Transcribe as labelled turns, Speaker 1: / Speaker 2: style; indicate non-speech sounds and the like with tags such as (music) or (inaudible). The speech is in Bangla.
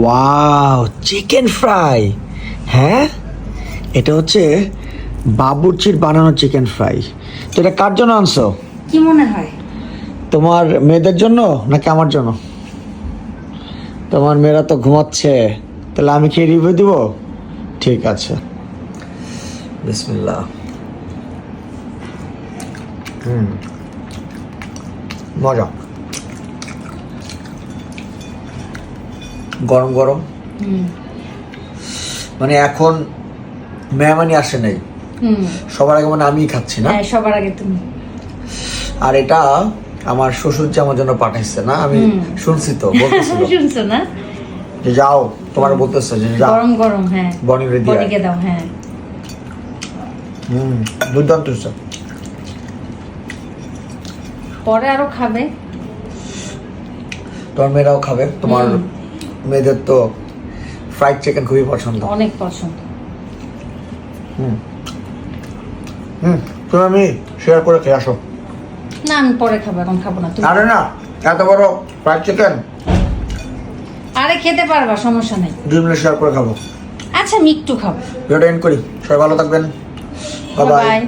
Speaker 1: ওয়াও চিকেন ফ্রাই হ্যাঁ? এটা হচ্ছে বাবুর্চির বানানো চিকেন ফ্রাই তো এটা কার জন্য আনছো?
Speaker 2: কি মনে হয়?
Speaker 1: তোমার মেয়েদের জন্য নাকি আমার জন্য? তোমার মেয়েরা তো ঘুমাচ্ছে। তাহলে আমি খেয়ে রিভিউ দিব? ঠিক আছে। বিসমিল্লাহ। হুম। মজা। গরম গরম। মানে এখন মেহমানি আসে নাই। সবার আগে মানে আমিই খাচ্ছি না।
Speaker 2: হ্যাঁ সবার আগে তুমি।
Speaker 1: আর এটা আমার শ্বশুর যে আমার জন্য পাঠাইছে না আমি শুনছি তো (laughs) বলতেছিল।
Speaker 2: শুনছো না?
Speaker 1: যে যাও তোমার বলতেছে যে যাও।
Speaker 2: গরম গরম হ্যাঁ।
Speaker 1: বনি রেডি
Speaker 2: বনিকে দাও হ্যাঁ।
Speaker 1: হুম দুর্দান্ত।
Speaker 2: পরে আরও খাবে।
Speaker 1: তোমার মেয়েরাও খাবে তোমার। মেয়েদের তো ফ্রাইড চিকেন খুবই পছন্দ।
Speaker 2: অনেক পছন্দ।
Speaker 1: হুম। হুম তুমি আমি শেয়ার করে খেয়ে আসো।
Speaker 2: না আমি পরে খাব এখন খাব না তুমি
Speaker 1: আরে না এত বড় ফ্রাইড চিকেন
Speaker 2: আরে খেতে পারবা সমস্যা নেই।
Speaker 1: দুই মিনিট শেয়ার করে খাব।
Speaker 2: আচ্ছা আমি একটু খাব।
Speaker 1: ভিডিওটা এন্ড করি। সবাই ভালো থাকবেন। Bye
Speaker 2: bye